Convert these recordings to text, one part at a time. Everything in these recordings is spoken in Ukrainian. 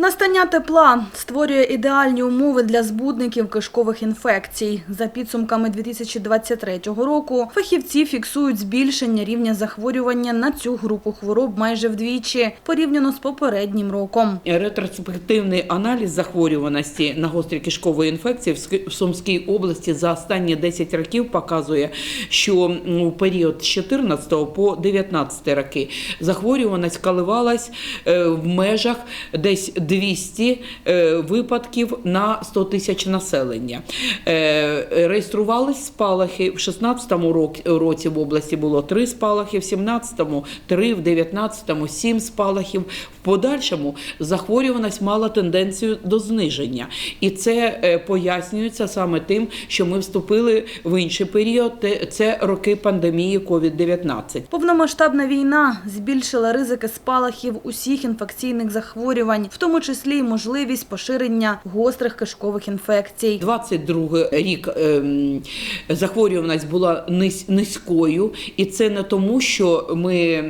Настання тепла створює ідеальні умови для збудників кишкових інфекцій. За підсумками 2023 року фахівці фіксують збільшення рівня захворювання на цю групу хвороб майже вдвічі, порівняно з попереднім роком. Ретроспективний аналіз захворюваності на гострі кишкові інфекції в Сумській області за останні 10 років показує, що у період з 14 по 19 роки захворюваність коливалась е, в межах десь 200 е, випадків на 100 тисяч населення. Е, Реєструвались спалахи в 16-му рок- році в області було 3 спалахи, в 17-му 3, в 19-му 7 спалахів. В подальшому захворюваність мала тенденцію до зниження. І це е, пояснюється саме тим, що ми вступили в інший період. Це роки пандемії COVID-19. Повномасштабна війна збільшила ризики спалахів усіх інфекційних захворювань, в тому числі й можливість поширення гострих кишкових інфекцій. 22 рік ем, захворюваність була низькою, і це не тому, що ми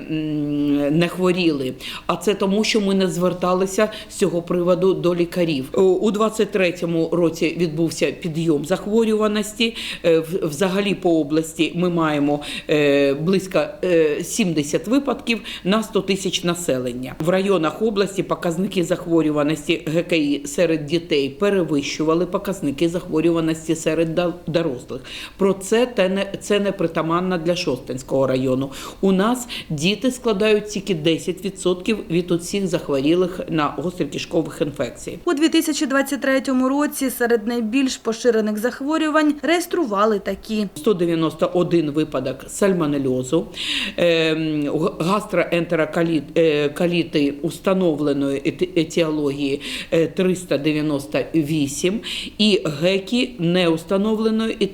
не хворіли, а це тому, що ми не зверталися з цього приводу до лікарів. У- У 23-му році відбувся підйом захворюваності. Е, Взагалі по області ми маємо е, близько е, 70 випадків на 100 тисяч населення. В районах області показники захворюваності ГКІ серед дітей перевищували показники захворюваності серед дорослих. Про це те не це не притаманно для Шостинського району. У нас діти складають тільки 10% від усіх захворілих на гострі кишкових інфекцій. У 2023 році серед найбільш поширених захворювань реєстрували такі. 191 випадок сальмонельозу, ем, гастроентерокаліти установленої ети- етіології е, 398 і гекі неустановленої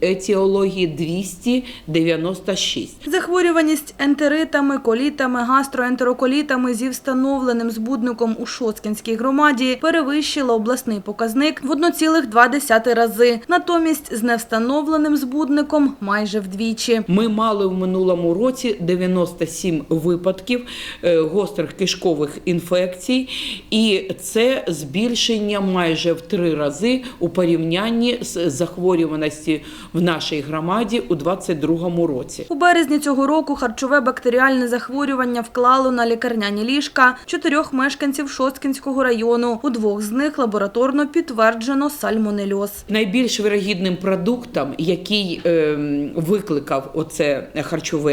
етіології 296. Захворюваність ентеритами, колітами, гастроентероколітами зі встановленим збудником у Шоцкінській громаді перевищила обласний показник в 1,2 рази. Натомість з невстановленим збудником майже вдвічі. Ми мали в минулому році 97 випадків е, гострих кишкових інфекцій, і це збільшення майже в три рази у порівнянні з захворюваності в нашій громаді у 2022 році. У березні цього року харчове бактеріальне захворювання вклало на лікарняні ліжка чотирьох мешканців Шоцкінського району. У двох з них лабораторно підтверджено сальмонельоз. Найбільш вирогідним продуктом, який ем, викликав оце харчове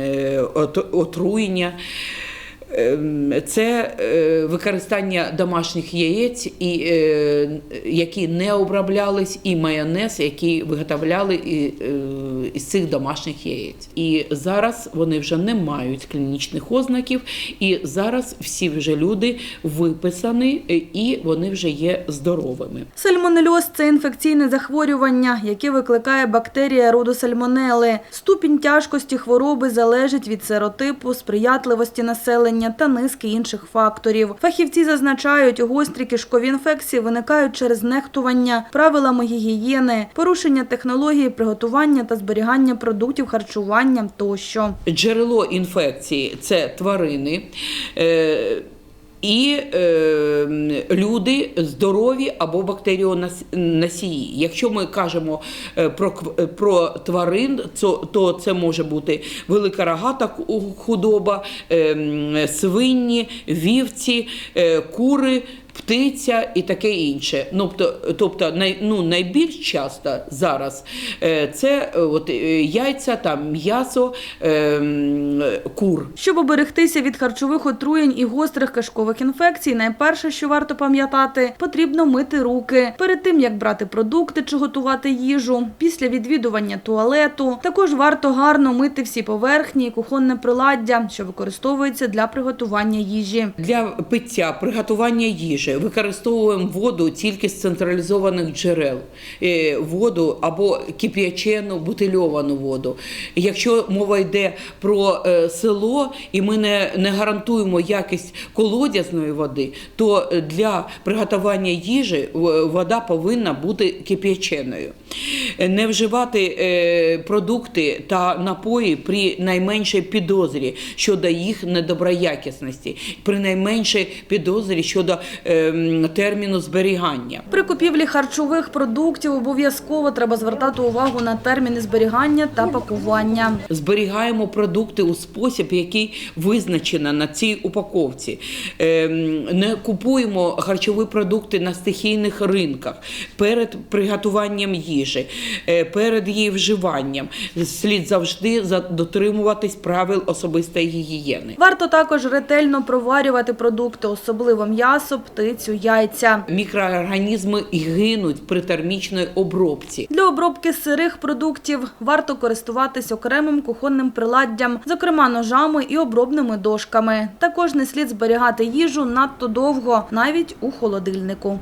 е, от- отруєння. Ем, Це е, використання домашніх яєць, і, е, які не оброблялись, і майонез, який виготовляли е, із цих домашніх яєць. І зараз вони вже не мають клінічних ознаків, і зараз всі вже люди виписані, і вони вже є здоровими. Сальмонельоз – це інфекційне захворювання, яке викликає бактерія роду сальмонели. Ступінь тяжкості хвороби залежить від серотипу, сприятливості населення та низки інших факторів. Фахівці зазначають, гострі кишкові інфекції виникають через нехтування правилами гігієни, порушення технології приготування та зберігання продуктів харчування тощо. Джерело інфекції це тварини. Е, і е, люди здорові або бактеріоносії. Якщо ми кажемо е, про, кв- про тварин, то, це може бути велика рогата худоба, е, свині, вівці, е, кури. Птиця і таке інше. Ну, тобто, най, ну, найбільш часто зараз е, це е, от, е, яйця, там, м'ясо, е, кур. Щоб оберегтися від харчових отруєнь і гострих кишкових інфекцій, найперше, що варто пам'ятати, потрібно мити руки перед тим, як брати продукти чи готувати їжу, після відвідування туалету. Також варто гарно мити всі поверхні і кухонне приладдя, що використовується для приготування їжі. Для пиття, приготування їжі їжі використовуємо воду тільки з централізованих джерел, Е, воду або кип'ячену, бутильовану воду. Якщо мова йде про е, село, і ми не, не гарантуємо якість колодязної води, то е, для приготування їжі вода повинна бути кип'яченою. Не вживати продукти та напої при найменшій підозрі щодо їх недоброякісності, при найменшій підозрі щодо терміну зберігання. При купівлі харчових продуктів обов'язково треба звертати увагу на терміни зберігання та пакування. Зберігаємо продукти у спосіб, який визначено на цій упаковці. Ем, Не купуємо харчові продукти на стихійних ринках перед приготуванням їжі, е, перед її вживанням. Слід завжди за- дотримуватись правил особистої гігієни. Варто також ретельно проварювати продукти, особливо м'ясо, птицю, яйця. Мікроорганізми гинуть при термічної обробці. Для обробки сирих продуктів варто користуватись окремим кухонним приладдям, зокрема ножами і обробними дошками. Також не слід зберігати їжу надто довго, навіть у холодильнику.